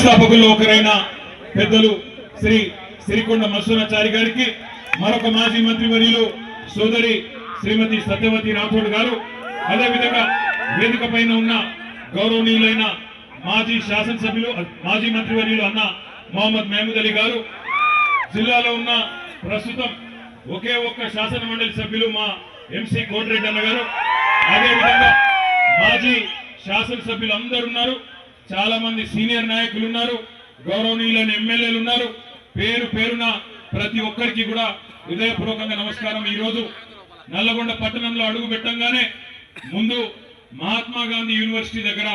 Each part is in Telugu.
స్థాపకుల్లో ఒకరైన పెద్దలు శ్రీ సిరికొండ మసూరాచారి గారికి మరొక మాజీ మంత్రివర్యులు సోదరి శ్రీమతి సత్యవతి రాథోడ్ గారు అదేవిధంగా వేదిక పైన ఉన్న గౌరవనీయులైన మాజీ శాసనసభ్యులు మాజీ మంత్రివర్యులు అన్న మొహమ్మద్ మహమూద్ అలీ గారు జిల్లాలో ఉన్న ప్రస్తుతం ఒకే ఒక్క శాసన మండలి సభ్యులు మా ఎంసీ కోటిరెడ్డి అన్న గారు అదేవిధంగా మాజీ శాసనసభ్యులు అందరు ఉన్నారు. చాలా మంది సీనియర్ నాయకులు ఉన్నారు గౌరవనీయులైన ఎమ్మెల్యేలు ఉన్నారు. పేరు పేరున ప్రతి ఒక్కరికి కూడా హృదయపూర్వకంగా నమస్కారం. ఈరోజు నల్లగొండ పట్టణంలో అడుగు పెట్టంగానే ముందు మహాత్మా గాంధీ యూనివర్సిటీ దగ్గర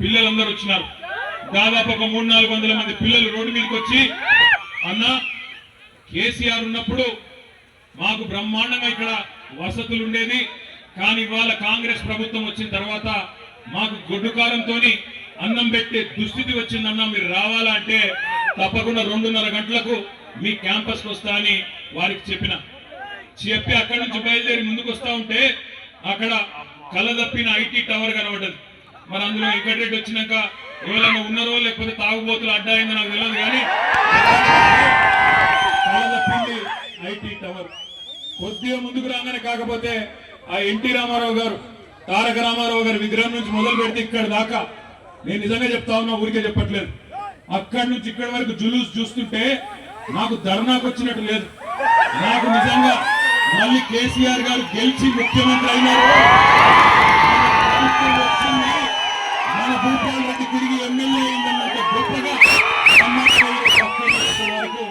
పిల్లలందరూ వచ్చినారు. దాదాపు ఒక మూడు నాలుగు వందల మంది పిల్లలు రోడ్డు మీదకి వచ్చి అన్న కేసీఆర్ ఉన్నప్పుడు మాకు బ్రహ్మాండంగా ఇక్కడ వసతులు ఉండేది. కానీ ఇవాళ కాంగ్రెస్ ప్రభుత్వం వచ్చిన తర్వాత మాకు గొడ్డుకారంతో అన్నం పెట్టే దుస్థితి వచ్చిందన్న మీరు రావాలా అంటే తప్పకుండా రెండున్నర గంటలకు మీ క్యాంపస్ వస్తా అని వారికి చెప్పిన. చెప్పి అక్కడి నుంచి బయలుదేరి ముందుకు వస్తా ఉంటే అక్కడ కలదప్పిన ఐటీ టవర్ కనబడ్డది. మరి అందులో వెంకటరెడ్డి వచ్చినాక ఎవరైనా ఉన్నారో లేకపోతే తాగుబోతులు అడ్డాయిందో నాకు తెలియదు కానీ కలదప్పింది ఐటీ టవర్. కొద్దిగా ముందుకు రాగానే కాకపోతే ఆ ఎన్టీ రామారావు గారు తారక రామారావు గారి విగ్రహం నుంచి మొదలు పెడితే ఇక్కడ దాకా నేను నిజంగా చెప్తా ఉన్నా ఊరికే చెప్పట్లేదు. అక్కడి నుంచి ఇక్కడి వరకు జులూస్ చూస్తుంటే నాకు ధర్నాకు వచ్చినట్టు లేదు. నాకు నిజంగా మళ్ళీ కేసీఆర్ గారు గెలిచి ముఖ్యమంత్రి అయినారు. మన భూపాల్ రెడ్డి తిరిగి ఎమ్మెల్యే అయిందన్నంత గొప్పగా వరకు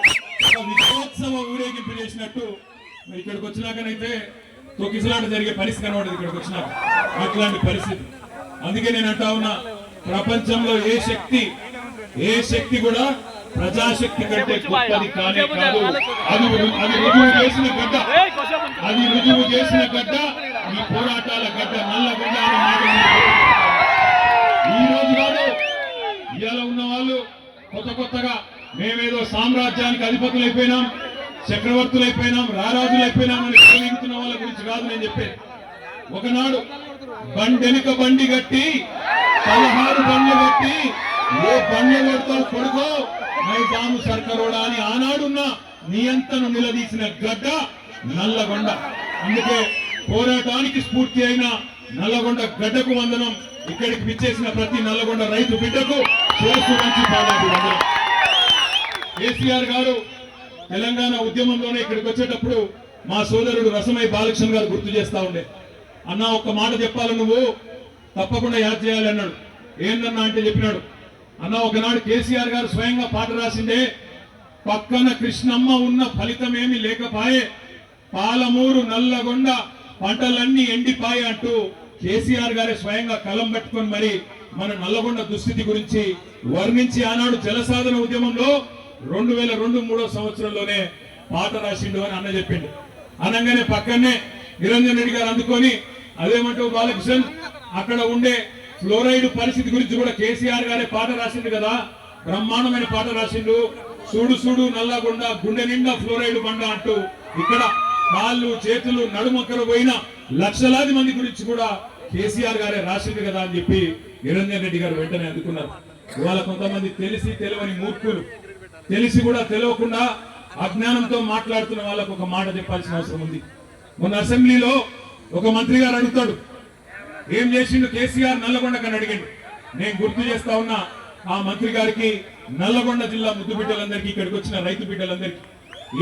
ఒక విజయోత్సవ ఊరేగింపు చేసినట్టు ఇక్కడికి వచ్చినాకనైతే తొక్కిసలాట జరిగే పరిస్థితి కనబడదు ఇక్కడికి వచ్చినాక. అట్లాంటి పరిస్థితి. అందుకే నేను అంటా ఉన్నా ప్రపంచంలో ఏ శక్తి ఏ శక్తి కూడా ప్రజాశక్తి కంటే గొప్పది కానే కాదు. అది అది రుజువు చేసిన గడ్డ. అది రుజువు చేసిన గడ్డ. ఈ పోరాటాల గడ్డ మాట ఉంది. ఈ రోజు కాదు. ఇవాళ ఉన్న వాళ్ళు కొత్త కొత్తగా మేమేదో సామ్రాజ్యానికి అధిపతులైపోయినాం చక్రవర్తులైపోయినాం రారాజులైపోయినాం అని ప్రయోగించిన వాళ్ళ గురించి కాదు నేను చెప్పేది. ఒకనాడు బండెనుక బండి కట్టి పదహారు బండ్లు పెట్టి ఏ బండ్లు పెడతావు కొడుకో? మైజాము సర్కరోడా అని ఆనాడున్న నియంత్రణ నిలదీసిన గడ్డ నల్లగొండ. అందుకే పోరాటానికి స్ఫూర్తి అయిన నల్లగొండ గడ్డకు వందనం ఇక్కడికి విచ్చేసిన ప్రతి నల్లగొండ రైతు బిడ్డకు శిరస్సు కేసీఆర్ గారు తెలంగాణ ఉద్యమంలోనే ఇక్కడికి వచ్చేటప్పుడు మా సోదరుడు రసమై బాలకృష్ణ గారు గుర్తు చేస్తా ఉండే. అన్న ఒక్క మాట చెప్పాలి నువ్వు? తప్పకుండా యాద్ చేయాలి అన్నాడు. ఏందన్నా అంటే చెప్పినాడు. అన్న ఒకనాడు కేసీఆర్ గారు స్వయంగా పాట రాసిండే పక్కన కృష్ణమ్మ ఉన్న ఫలితం ఏమి లేకపాయే పాలమూరు నల్లగొండ పంటలన్నీ ఎండిపాయ అంటూ కేసీఆర్ గారే స్వయంగా కలం పట్టుకొని మరి మన నల్లగొండ దుస్థితి గురించి వర్ణించి ఆనాడు జలసాధన ఉద్యమంలో రెండు వేల రెండు మూడో సంవత్సరంలోనే పాట రాసిండు అని అన్న చెప్పిండు. అనగానే పక్కనే నిరంజన్ రెడ్డి గారు అందుకొని అదేమంటావు బాలకృష్ణ అక్కడ ఉండే ఫ్లోరైడ్ పరిస్థితి గురించి కూడా కేసీఆర్ గారే పాట రాసిండు కదా. బ్రహ్మాండమైన పాట రాసిండు. సూడు సూడు నల్లగొండ గుండె నిండా ఫ్లోరైడ్ బండ అంటూ ఇక్కడ కాళ్ళు చేతులు నడుమొక్కలు పోయిన లక్షలాది మంది గురించి కూడా కేసీఆర్ గారే రాసిండు కదా అని చెప్పి నిరంజన్ రెడ్డి గారు వెంటనే అందుకున్నారు. ఇవాళ కొంతమంది తెలిసి తెలియని మూర్ఖులు. తెలిసి కూడా తెలియకుండా అజ్ఞానంతో మాట్లాడుతున్న వాళ్ళకు ఒక మాట చెప్పాల్సిన అవసరం ఉంది. మొన్న అసెంబ్లీలో ఒక మంత్రి గారు అడుగుతాడు. ఏం చేసిండు కేసీఆర్? నల్లగొండకని అడిగిండు. నేను గుర్తు చేస్తా ఉన్నా ఆ మంత్రి గారికి నల్లగొండ జిల్లా ముద్దు బిడ్డలందరికీ ఇక్కడికి వచ్చిన రైతు బిడ్డలందరికీ.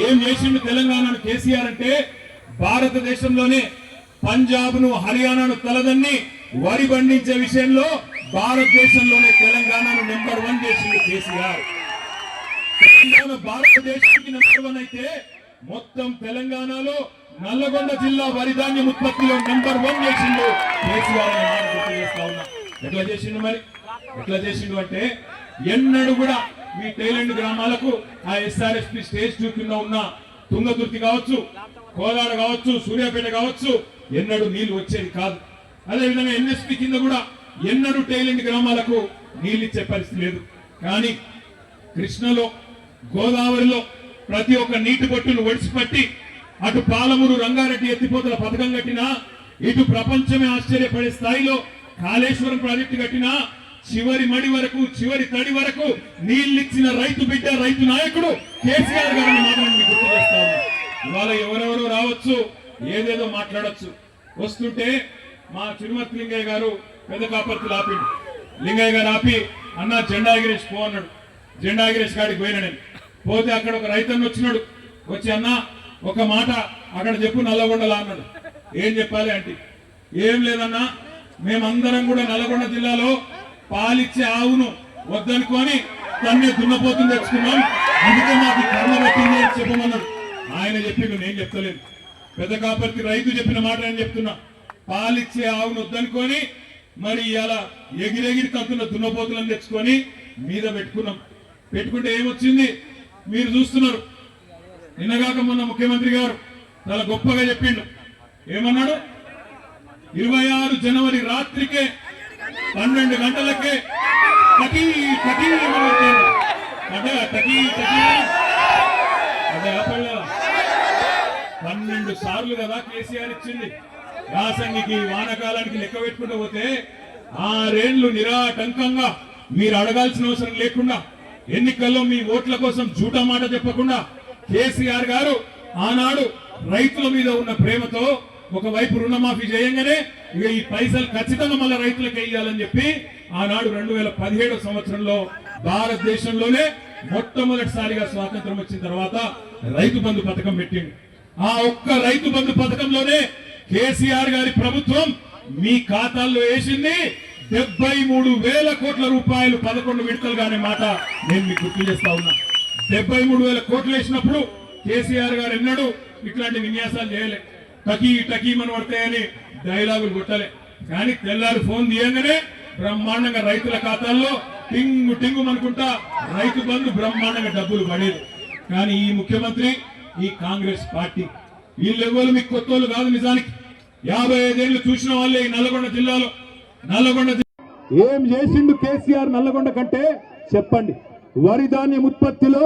ఏం చేసిండు తెలంగాణను కేసీఆర్ అంటే భారతదేశంలోనే పంజాబ్ను హర్యానాను తలదన్ని వరి పండించే విషయంలో భారతదేశంలోనే తెలంగాణను నెంబర్ వన్ చేసిండు కేసీఆర్. తెలంగాణ భారతదేశానికి నెంబర్ వన్ అయితే మొత్తం తెలంగాణలో నల్లగొండ జిల్లా వరి ధాన్యం ఉత్పత్తిలో నెంబర్ వన్ చేసిండు కేసీఆర్ గుర్తు చేస్తా ఉన్నా. ఎట్లా చేసిండు మరి? ఎట్లా చేసిండు అంటే ఎన్నడూ కూడా మీ టైలెండ్ గ్రామాలకు ఆ ఎస్ఆర్ఎస్పి స్టేజ్ టూ కింద ఉన్న తుంగతుర్తి కావచ్చు కోదాడ కావచ్చు సూర్యాపేట కావచ్చు ఎన్నడూ నీళ్ళు వచ్చేది కాదు. అదేవిధంగా ఎన్ఎస్పి కింద కూడా ఎన్నడూ టైలెండ్ గ్రామాలకు నీళ్ళు ఇచ్చే పరిస్థితి లేదు. కానీ కృష్ణలో గోదావరిలో ప్రతి ఒక్క నీటి బొట్టును ఒడిసిపట్టి అటు పాలమూరు రంగారెడ్డి ఎత్తిపోతల పథకం కట్టినా ఇటు ప్రపంచమే ఆశ్చర్యపడే స్థాయిలో కాళేశ్వరం ప్రాజెక్టు కట్టినా చివరి మడి వరకు చివరి తడి వరకు నీళ్ళిచ్చిన రైతు బిడ్డ రైతు నాయకుడు కేసీఆర్ గారిని మాత్రం గుర్తు చేస్తా ఇవాళ ఎవరెవరు రావచ్చు ఏదేదో మాట్లాడొచ్చు. వస్తుంటే మా తిరుమతి లింగయ్య గారు పెద్ద కాపర్తి ఆపిండు లింగయ్య గారు ఆపి అన్న జెండా ఎగిరేసి పో అన్నాడు. జెండా ఎగిరేసి పోయినా నేను. పోతే అక్కడ ఒక రైతన్న వచ్చినాడు. వచ్చి అన్న ఒక మాట అక్కడ చెప్పు నల్లగొండలా అన్నాడు. ఏం చెప్పాలి అంటే ఏం లేదన్నా మేమందరం కూడా నల్గొండ జిల్లాలో పాలిచ్చే ఆవును వద్దనుకొని తన్నే దున్నపోతుంది తెచ్చుకున్నాం. అందుకే మాకు కర్మ పెట్టింది అని చెప్పమన్నాడు. ఆయన చెప్పిండు నేను చెప్తలేను. పెద్ద కాపర్తి రైతు చెప్పిన మాట నేను చెప్తున్నా. పాలిచ్చే ఆవును వద్దనుకొని మరి ఇలా ఎగిరెగిరి కత్తున్న దున్నపోతులను తెచ్చుకొని మీద పెట్టుకున్నాం. పెట్టుకుంటే ఏమొచ్చింది? మీరు చూస్తున్నారు. నిన్నగాక మొన్న ముఖ్యమంత్రి గారు చాలా గొప్పగా చెప్పిండు. ఏమన్నాడు? ఇరవై ఆరు జనవరి రాత్రికే పన్నెండు గంటలకే టకీ టకీ అదే టకీ టకీ అదే పన్నెండు సార్లు కదా కేసీఆర్ ఇచ్చింది. యాసంగికి వానకాలానికి లెక్క పెట్టుకుంటూ పోతే ఆరేళ్ళు నిరాటంకంగా మీరు అడగాల్సిన అవసరం లేకుండా ఎన్నికల్లో మీ ఓట్ల కోసం జూటా మాట చెప్పకుండా కేసీఆర్ గారు ఆనాడు రైతుల మీద ఉన్న ప్రేమతో ఒకవైపు రుణమాఫీ చేయంగానే ఇక ఈ పైసలు ఖచ్చితంగా మళ్ళీ రైతులకు వేయాలని చెప్పి ఆనాడు రెండు వేల పదిహేడు సంవత్సరంలో భారతదేశంలోనే మొట్టమొదటిసారిగా స్వాతంత్రం వచ్చిన తర్వాత రైతు బంధు పథకం పెట్టింది ఆ ఒక్క రైతు బంధు పథకంలోనే కేసీఆర్ గారి ప్రభుత్వం మీ ఖాతాల్లో వేసింది డెబ్బై మూడు వేల కోట్ల రూపాయలు పదకొండు విడతలుగానే మాట నేను మీకు గుర్తు చేస్తా ఉన్నా. డెబ్బై మూడు వేల కోట్లు వేసినప్పుడు కేసీఆర్ గారు ఎన్నడూ ఇట్లాంటి విన్యాసాలు చేయలే. టకీ టకీమని పడతాయని డైలాగులు కొట్టలే. కానీ తెల్లారు ఫోన్ తీయంగానే బ్రహ్మాండంగా రైతుల ఖాతాల్లో టింగు టింగు అనుకుంటా రైతు బంధు బ్రహ్మాండంగా డబ్బులు పడేది. కానీ ఈ ముఖ్యమంత్రి ఈ కాంగ్రెస్ పార్టీ వీళ్ళెవ్వరు మీకు కొత్త కాదు నిజానికి. యాభై ఐదేళ్ళు చూసిన వాళ్ళే ఈ నల్గొండ జిల్లాలో. నల్గొండ జిల్లా ఏం చేసిండు కేసీఆర్ నల్లగొండ కంటే? చెప్పండి. వరి ధాన్యం ఉత్పత్తిలో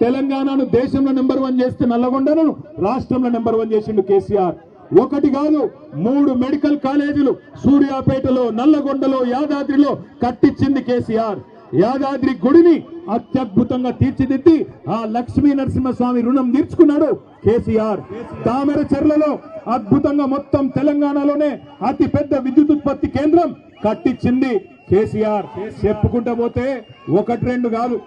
తెలంగాణను దేశంలో నెంబర్ వన్ చేస్తే నల్లగొండను రాష్ట్రంలో నెంబర్ వన్ చేసిండు కేసీఆర్. ఒకటి కాదు మూడు మెడికల్ కాలేజీలు సూర్యాపేటలో నల్లగొండలో యాదాద్రిలో కట్టించింది కేసీఆర్. యాదాద్రి గుడిని అత్యద్భుతంగా తీర్చిదిద్ది ఆ లక్ష్మీ నరసింహస్వామి రుణం తీర్చుకున్నాడు కేసీఆర్. తామర చెర్లలో అద్భుతంగా మొత్తం తెలంగాణలోనే అతి పెద్ద విద్యుత్ ఉత్పత్తి కేంద్రం కట్టించింది. కేసీఆర్ చెప్పుకుంటా పోతే ఒకటి రెండు కాదు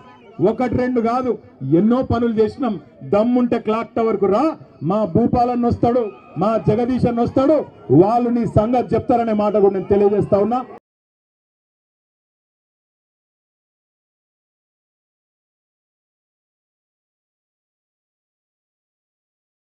ఒకటి రెండు కాదు. ఎన్నో పనులు చేసినాం. దమ్ముంటే క్లాక్ టవర్కు రా. మా భూపాలన్న వస్తాడు మా జగదీశన్ వస్తాడు. వాళ్ళు నీ సంగతి చెప్తారనే మాట కూడా నేను తెలియజేస్తా ఉన్నా.